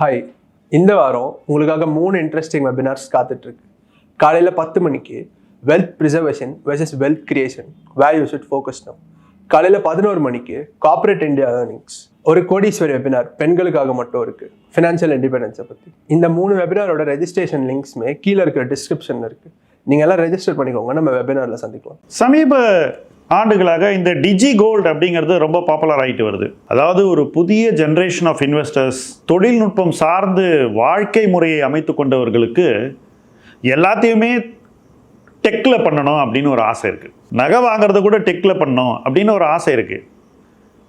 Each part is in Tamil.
ஹாய் இந்த வாரம் உங்களுக்காக மூணு இன்ட்ரெஸ்டிங் வெபினார்ஸ் காத்துட்ருக்கு. காலையில் பத்து மணிக்கு wealth preservation versus wealth creation where you should focus no காலையில் பதினோரு மணிக்கு கார்ப்பரேட் இந்தியா ஏர்னிங்ஸ் ஒரு கோடீஸ்வரி வெபினார் பெண்களுக்காக மட்டும் இருக்குது ஃபினான்ஷியல் இண்டிபெண்டன்ஸை பற்றி இந்த மூணு வெபினாரோட ரெஜிஸ்ட்ரேஷன் லிங்க்ஸுமே கீழே இருக்கிற டிஸ்கிரிப்ஷனில் இருக்குது நீங்கள் எல்லாம் ரெஜிஸ்டர் பண்ணிக்கோங்க. நம்ம வெபினாரில் சந்திக்கலாம். சமீப ஆண்டுகளாக இந்த டிஜி கோல்டு அப்படிங்கிறது ரொம்ப பாப்புலர் ஆகிட்டு வருது. அதாவது ஒரு புதிய ஜென்ரேஷன் ஆஃப் இன்வெஸ்டர்ஸ் தொழில்நுட்பம் சார்ந்து வாழ்க்கை முறையை அமைத்து கொண்டவர்களுக்கு எல்லாத்தையுமே டெக்கில் பண்ணணும் அப்படின்னு ஒரு ஆசை இருக்குது நகை வாங்குறத கூட டெக்கில் பண்ணணும் அப்படின்னு ஒரு ஆசை இருக்குது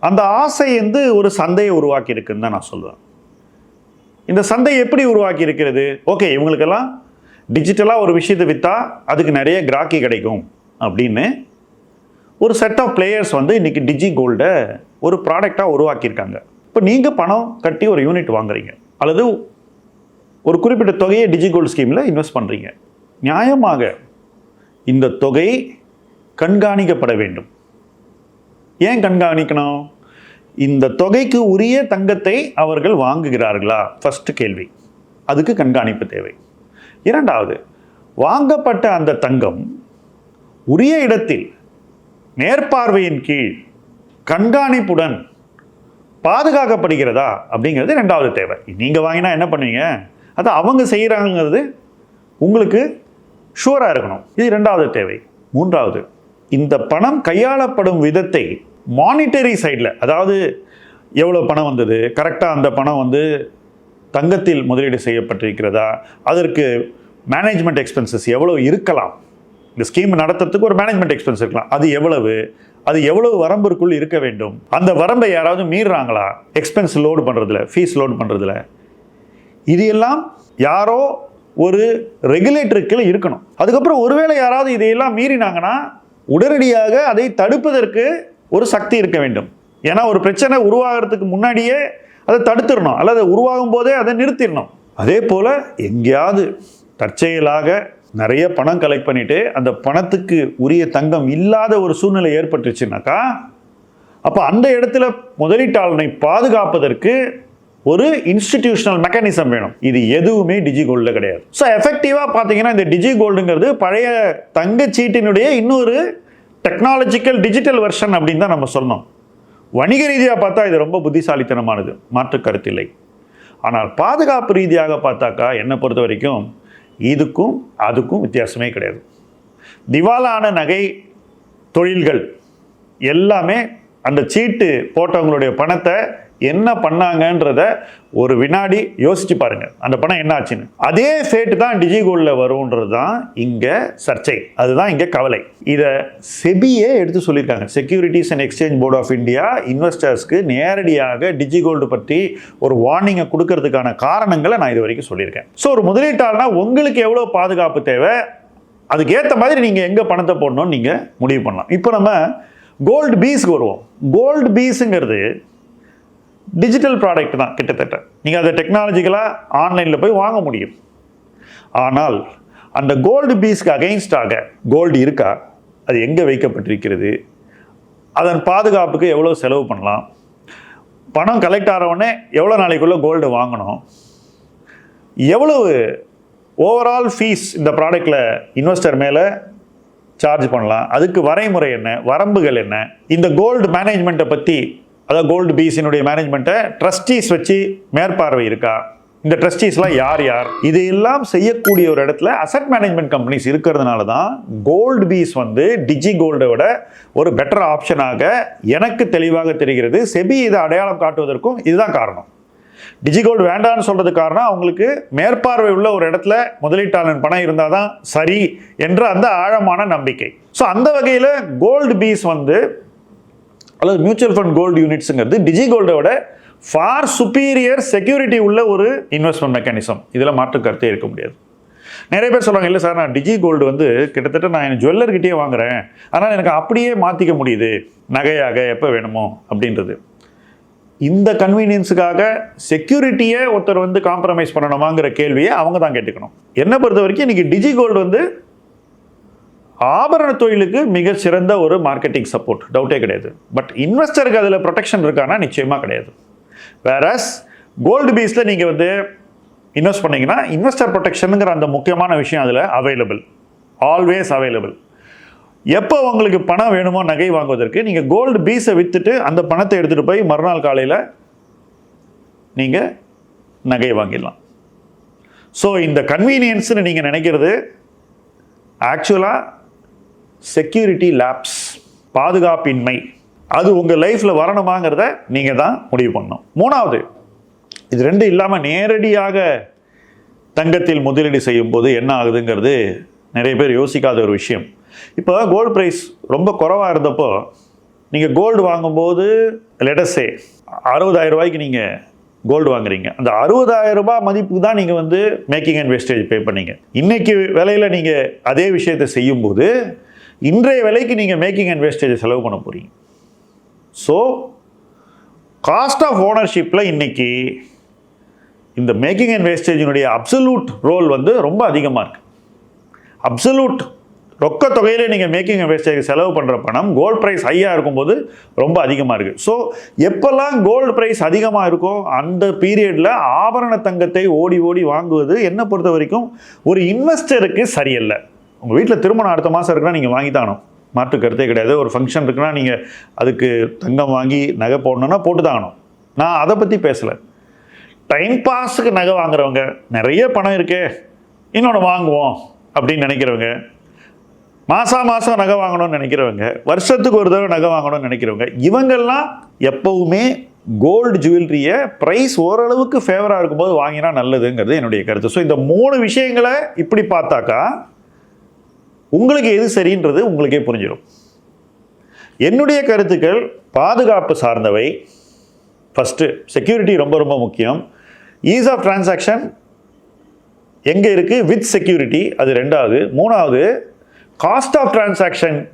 அந்த ஆசை வந்து ஒரு சந்தையை உருவாக்கி இருக்குன்னு தான் நான் சொல்லுவேன். இந்த சந்தை எப்படி உருவாக்கி இருக்கிறது ஓகே இவங்களுக்கெல்லாம் டிஜிட்டலாக ஒரு விஷயத்தை விற்றா அதுக்கு நிறைய கிராக்கி கிடைக்கும் அப்படின்னு ஒரு செட் ஆஃப் பிளேயர்ஸ் வந்து இன்றைக்கி டிஜி கோல்டை ஒரு ப்ராடக்டாக உருவாக்கியிருக்காங்க. இப்போ நீங்கள் பணம் கட்டி ஒரு யூனிட் வாங்குறீங்க. அல்லது ஒரு குறிப்பிட்ட தொகையை டிஜி கோல்டு ஸ்கீமில் இன்வெஸ்ட் பண்ணுறீங்க நியாயமாக இந்த தொகை கண்காணிக்கப்பட வேண்டும். ஏன் கண்காணிக்கணும்? இந்த தொகைக்கு உரிய தங்கத்தை அவர்கள் வாங்குகிறார்களா? ஃபஸ்ட்டு கேள்வி. அதுக்கு கண்காணிப்பு தேவை. இரண்டாவது வாங்கப்பட்ட அந்த தங்கம் உரிய இடத்தில் நேர்பார்வையின் கீழ் கண்காணிப்புடன் பாதுகாக்கப்படுகிறதா அப்படிங்கிறது ரெண்டாவது தேவை. நீங்கள் வாங்கினா என்ன பண்ணுவீங்க? அது அவங்க செய்கிறாங்கிறது உங்களுக்கு ஷுவராக இருக்கணும். இது ரெண்டாவது தேவை. மூன்றாவது இந்த பணம் கையாளப்படும் விதத்தை மானிட்டரி சைடில் அதாவது எவ்வளோ பணம் வந்தது கரெக்டாக அந்த பணம் வந்து தங்கத்தில் முதலீடு செய்யப்பட்டிருக்கிறதா அதற்கு மேனேஜ்மெண்ட் எக்ஸ்பென்சஸ் எவ்வளோ இருக்கலாம் இந்த ஸ்கீம் நடத்துறதுக்கு ஒரு மேனேஜ்மெண்ட் எக்ஸ்பென்ஸ் இருக்கலாம். அது எவ்வளவு? அது எவ்வளவு வரம்பிற்குள் இருக்க வேண்டும்? அந்த வரம்பை யாராவது மீறுறாங்களா? எக்ஸ்பென்ஸ் லோடு பண்ணுறதுல ஃபீஸ் லோடு பண்ணுறதுல இது எல்லாம் யாரோ ஒரு ரெகுலேட்டருக்குள்ள இருக்கணும். அதுக்கப்புறம் ஒருவேளை யாராவது இதையெல்லாம் மீறினாங்கன்னா உடனடியாக அதை தடுப்பதற்கு ஒரு சக்தி இருக்க வேண்டும். ஏன்னா ஒரு பிரச்சனை உருவாகிறதுக்கு முன்னாடியே அதை தடுத்துடணும். அல்லது உருவாகும் போதே அதை நிறுத்திடணும். அதே போல் எங்கேயாவது தற்செயலாக நிறைய பணம் கலெக்ட் பண்ணிட்டு அந்த பணத்துக்கு உரிய தங்கம் இல்லாத ஒரு சூழ்நிலை ஏற்பட்டுச்சுனாக்கா அப்போ அந்த இடத்துல முதலீட்டாளனை பாதுகாப்பதற்கு ஒரு இன்ஸ்டிடியூஷனல் மெக்கானிசம் வேணும். இது எதுவுமே டிஜி கோல்டில் கிடையாது. ஸோ எஃபெக்டிவாக பார்த்தீங்கன்னா இந்த டிஜி கோல்டுங்கிறது பழைய தங்கச்சீட்டினுடைய இன்னொரு டெக்னாலஜிக்கல் டிஜிட்டல் வெர்ஷன் அப்படின்னு தான் நம்ம சொன்னோம். வணிக ரீதியாக பார்த்தா இது ரொம்ப புத்திசாலித்தனமானது. மாற்று கருத்தில்லை ஆனால் பாதுகாப்பு ரீதியாக பார்த்தாக்கா என்னை பொறுத்த வரைக்கும் இதுக்கும் அதுக்கும் வித்தியாசமே கிடையாது. திவாலான நகை தொழில்கள் எல்லாமே அந்த சீட்டு போட்டவங்களுடைய பணத்தை என்ன பண்ணாங்கன்றத ஒரு வினாடி யோசிச்சு பாருங்க. அந்த பணம் என்ன ஆச்சுன்னு. அதே சேட்டு தான் டிஜிகோல்டில் வரும்ன்றது தான் இங்கே சர்ச்சை. அதுதான் இங்கே கவலை. இதை செபியே எடுத்து சொல்லியிருக்காங்க. Securities and exchange board of India இன்வெஸ்டர்ஸ்க்கு நேரடியாக டிஜிகோல்டு பற்றி ஒரு வார்னிங்கை கொடுக்கறதுக்கான காரணங்களை நான் இது வரைக்கும் சொல்லியிருக்கேன். ஸோ ஒரு முதலீட்டாளர்னா உங்களுக்கு எவ்வளோ பாதுகாப்பு தேவை? அதுக்கேற்ற மாதிரி நீங்கள் எங்கே பணத்தை போடணும்னு நீங்கள் முடிவு பண்ணலாம். இப்போ நம்ம கோல்டு பீஸ்க்கு வருவோம். கோல்டு பீஸுங்கிறது டிஜிட்டல் ப்ராடக்ட் தான் கிட்டத்தட்ட. நீங்கள் அதை டெக்னாலஜிக்கலாக ஆன்லைனில் போய் வாங்க முடியும். ஆனால் அந்த கோல்டு பீஸ்க்கு அகெயின்ஸ்டாக கோல்டு இருக்கா? அது எங்கே வைக்கப்பட்டிருக்கிறது? அதன் பாதுகாப்புக்கு எவ்வளோ செலவு பண்ணலாம்? பணம் கலெக்ட் ஆகிறவொடனே எவ்வளோ நாளைக்குள்ளே கோல்டு வாங்கணும்? எவ்வளவு ஓவரால் ஃபீஸ் இந்த ப்ராடக்டில் இன்வெஸ்டர் மேலே சார்ஜ் பண்ணலாம்? அதுக்கு வரைமுறை என்ன? வரம்புகள் என்ன? இந்த கோல்டு மேனேஜ்மெண்ட்டை பற்றி அதாவது கோல்டு பீஸினுடைய மேனேஜ்மெண்ட்டை ட்ரஸ்டீஸ் வச்சு மேற்பார்வை இருக்கா? இந்த ட்ரஸ்டீஸ்லாம் யார் யார்? இதையெல்லாம் செய்யக்கூடிய ஒரு இடத்துல அசட் மேனேஜ்மெண்ட் கம்பெனிஸ் இருக்கிறதுனால தான் கோல்டு பீஸ் வந்து டிஜி கோல்டை விட ஒரு பெட்டர் ஆப்ஷனாக எனக்கு தெளிவாக தெரிகிறது. செபி இதை அடையாளம் காட்டுவதற்கும் இதுதான் காரணம். டிஜிகோல்டு வேண்டாம்னு சொல்கிறதுக்கு காரணம் அவங்களுக்கு மேற்பார்வை உள்ள ஒரு இடத்துல முதலீட்டாளன் பணம் இருந்தால் தான் சரி என்ற அந்த ஆழமான நம்பிக்கை. ஸோ அந்த வகையில் கோல்டு பீஸ் வந்து அல்லது மியூச்சுவல் ஃபண்ட் கோல்டு யூனிட்ஸுங்கிறது டிஜி கோல்டோட ஃபார் சுப்பீரியர் செக்யூரிட்டி உள்ள ஒரு இன்வெஸ்ட்மெண்ட் மெக்கானிசம் இதில் மாற்று கருத்தே இருக்க முடியாது. நிறைய பேர் சொல்லுவாங்க இல்லை சார் நான் டிஜி கோல்டு வந்து கிட்டத்தட்ட நான் என் ஜுவல்லர்கிட்டயே வாங்குறேன். ஆனால் எனக்கு அப்படியே மாற்றிக்க முடியுது. நகையாக எப்போ வேணுமோ அப்படின்றது. இந்த கன்வீனியன்ஸுக்காக செக்யூரிட்டியை ஒருத்தர் வந்து காம்ப்ரமைஸ் பண்ணணுமாங்கிற கேள்வியை அவங்க தான் கேட்டுக்கணும். என்னை பொறுத்த வரைக்கும் இன்றைக்கி டிஜி கோல்டு வந்து ஆபரண தொழிலுக்கு மிக சிறந்த ஒரு மார்க்கெட்டிங் சப்போர்ட் டவுட்டே கிடையாது. பட் இன்வெஸ்டருக்கு அதில் ப்ரொடெக்ஷன் இருக்கானா? நிச்சயமாக கிடையாது. வேறஸ் கோல்டு பீஸில் நீங்கள் வந்து இன்வெஸ்ட் பண்ணிங்கன்னா இன்வெஸ்டர் ப்ரொடெக்ஷனுங்கிற அந்த முக்கியமான விஷயம் அதில் அவைலபிள் ஆல்வேஸ் அவைலபிள் எப்போ உங்களுக்கு பணம் வேணுமோ நகை வாங்குவதற்கு நீங்கள் கோல்டு பீஸை விற்றுட்டு அந்த பணத்தை எடுத்துகிட்டு போய் மறுநாள் காலையில் நீங்கள் நகை வாங்கிடலாம். ஸோ இந்த கன்வீனியன்ஸ்னு நீங்கள் நினைக்கிறது ஆக்சுவலாக செக்யூரிட்டி லேப்ஸ் பாதுகாப்பின்மை அது உங்கள் லைஃப்பில் வரணுமாங்கிறத நீங்கள் தான் முடிவு பண்ணணும். மூணாவது இது ரெண்டு இல்லாமல் நேரடியாக தங்கத்தில் முதலீடு செய்யும்போது என்ன ஆகுதுங்கிறது நிறைய பேர் யோசிக்காத ஒரு விஷயம். இப்போ கோல்டு ப்ரைஸ் ரொம்ப குறவாக இருந்தப்போ நீங்கள் கோல்டு வாங்கும்போது லெட்டஸே அறுபதாயிரம் ரூபாய்க்கு நீங்கள் கோல்டு வாங்குறீங்க. அந்த அறுபதாயிரம் ரூபாய் மதிப்புக்கு தான் நீங்கள் வந்து மேக்கிங் அண்ட் வேஸ்டேஜ் பே பண்ணீங்க. இன்றைக்கி விலையில் நீங்கள் அதே விஷயத்தை செய்யும்போது இன்றைய விலைக்கு நீங்கள் மேக்கிங் அண்ட் வேஸ்டேஜ் செலவு பண்ண போகிறீங்க ஸோ காஸ்ட் ஆஃப் ஓனர்ஷிப்பில் இன்றைக்கி இந்த மேக்கிங் அண்ட் வேஸ்டேஜினுடைய அப்சல்யூட் ரோல் வந்து ரொம்ப அதிகமாக இருக்குது அப்சல்யூட் ரொக்க தொகையிலே நீங்கள் மேக்கிங் அண்ட் வேஸ்டேஜ் செலவு பண்ணுற பணம் கோல்டு ப்ரைஸ் ஹையாக இருக்கும்போது ரொம்ப அதிகமாக இருக்குது ஸோ எப்போல்லாம் கோல்டு ப்ரைஸ் அதிகமாக இருக்கோ அந்த பீரியடில் ஆபரண தங்கத்தை ஓடி ஓடி வாங்குவது என்னை பொறுத்த வரைக்கும் ஒரு இன்வெஸ்டருக்கு சரியில்லை. உங்கள் வீட்டில் திருமணம் அடுத்த மாதம் இருக்குன்னா நீங்கள் வாங்கி தாகணும் மாற்று கருத்தே கிடையாது. ஒரு ஃபங்க்ஷன் இருக்குன்னா நீங்கள் அதுக்கு தங்கம் வாங்கி நகை போடணுன்னா போட்டு தாகணும் நான் அதை பற்றி பேசலை. டைம் பாஸுக்கு நகை வாங்குறவங்க நிறைய பணம் இருக்கே. இன்னொன்று வாங்குவோம் அப்படின்னு நினைக்கிறவங்க மாதம் மாதம் நகை வாங்கணும்னு நினைக்கிறவங்க வருஷத்துக்கு ஒரு தடவை நகை வாங்கணும்னு நினைக்கிறவங்க இவங்கெல்லாம் எப்பவுமே கோல்டு ஜுவல்லரியை ப்ரைஸ் ஓரளவுக்கு ஃபேவராக இருக்கும்போது வாங்கினா நல்லதுங்கிறது என்னுடைய கருத்து. ஸோ இந்த மூணு விஷயங்களை இப்படி பார்த்தாக்கா உங்களுக்கு எது சரின்றது உங்களுக்கே புரிஞ்சிடும் என்னுடைய கருத்துக்கள் பாதுகாப்பு சார்ந்தவை. ஃபஸ்ட்டு செக்யூரிட்டி ரொம்ப ரொம்ப முக்கியம். ஈஸ் ஆஃப் டிரான்சாக்ஷன் எங்கே இருக்குது வித் செக்யூரிட்டி அது ரெண்டாவது. மூணாவது காஸ்ட் ஆஃப் டிரான்சாக்ஷன்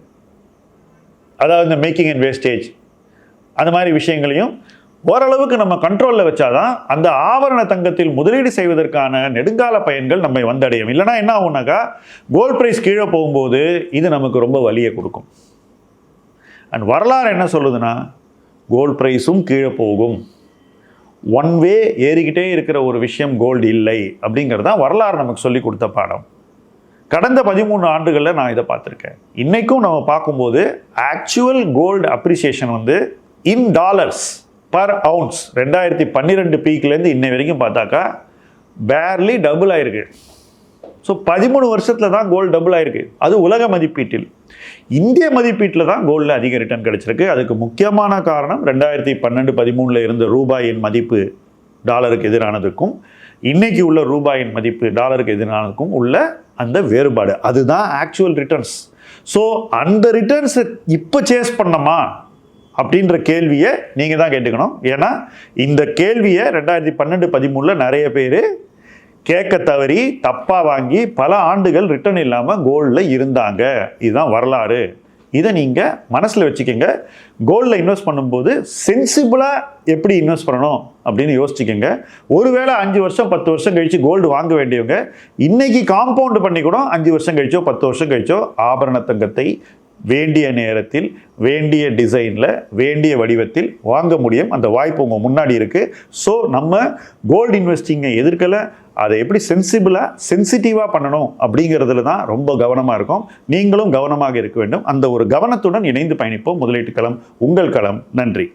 அதாவது இந்த மேக்கிங் அண்ட் வேஸ்டேஜ் அந்த மாதிரி விஷயங்களையும் ஓரளவுக்கு நம்ம கண்ட்ரோலில் வச்சாதான் அந்த ஆவரண தங்கத்தில் முதலீடு செய்வதற்கான நெடுங்கால பயன்கள் நம்மை வந்தடையும். இல்லைனா என்ன ஆகும்னாக்கா கோல்ட் ப்ரைஸ் கீழே போகும்போது இது நமக்கு ரொம்ப வலியை கொடுக்கும். அண்ட் வரலாறு என்ன சொல்லுதுன்னா கோல்ட் ப்ரைஸும் கீழே போகும். ஒன் வே ஏறிக்கிட்டே இருக்கிற ஒரு விஷயம் கோல்டு இல்லை அப்படிங்கிறது தான் வரலாறு நமக்கு சொல்லி கொடுத்த பாடம். கடந்த பதிமூணு ஆண்டுகளில் நான் இதை பார்த்துருக்கேன். இன்றைக்கும் நம்ம பார்க்கும்போது ஆக்சுவல் கோல்டு அப்ரிசியேஷன் வந்து இன் டாலர்ஸ் பர் அவுன்ஸ் ரெண்டாயிரத்தி பன்னிரெண்டு பீக்லேருந்து இன்னை வரைக்கும் பார்த்தாக்கா பேர்லி டபுள் ஆயிருக்கு. ஸோ பதிமூணு வருஷத்தில் தான் கோல்டு டபுள் ஆயிருக்கு. அது உலக மதிப்பீட்டில். இந்திய மதிப்பீட்டில் தான் கோல்டில் அதிக ரிட்டர்ன் கிடச்சிருக்கு. அதுக்கு முக்கியமான காரணம் ரெண்டாயிரத்தி பன்னெண்டு பதிமூணில் இருந்த ரூபாயின் மதிப்பு டாலருக்கு எதிரானதுக்கும் இன்றைக்கி உள்ள ரூபாயின் மதிப்பு டாலருக்கு எதிரானதுக்கும் உள்ள அந்த வேறுபாடு. அதுதான் ஆக்சுவல் ரிட்டர்ன்ஸ் ஸோ அந்த ரிட்டர்ன்ஸை இப்போ சேஸ் பண்ணோமா? அப்படின்ற கேள்வியை நீங்கள் தான் கேட்டுக்கணும். ஏன்னா இந்த கேள்வியை ரெண்டாயிரத்தி பன்னெண்டு பதிமூணில் நிறைய பேர் கேட்க தவறி தப்பாக வாங்கி பல ஆண்டுகள் ரிட்டர்ன் இல்லாமல் கோல்டில் இருந்தாங்க. இதுதான் வரலாறு. இதை நீங்கள் மனசில் வச்சுக்கோங்க. கோல்டில் இன்வெஸ்ட் பண்ணும்போது சென்சிபிளாக எப்படி இன்வெஸ்ட் பண்ணணும் அப்படின்னு யோசிச்சுக்கோங்க. ஒருவேளை அஞ்சு வருஷம் பத்து வருஷம் கழித்து கோல்டு வாங்க வேண்டியவங்க இன்றைக்கி காம்பவுண்ட் பண்ணி கூட அஞ்சு வருஷம் கழிச்சோ பத்து வருஷம் கழிச்சோ ஆபரண தங்கத்தை வேண்டிய நேரத்தில் வேண்டிய டிசைனில் வேண்டிய வடிவத்தில் வாங்க முடியும். அந்த வாய்ப்பு உங்கள் முன்னாடி இருக்குது ஸோ நம்ம கோல்டு இன்வெஸ்டிங்கை எதிர்க்கலை. அதை எப்படி சென்சிபிளாக சென்சிட்டிவாக பண்ணணும் அப்படிங்கிறதுல தான் ரொம்ப கவனமாக இருக்கும். நீங்களும் கவனமாக இருக்க வேண்டும். அந்த ஒரு கவனத்துடன் இணைந்து பயணிப்போம். முதலீட்டு களம் உங்கள் களம். நன்றி.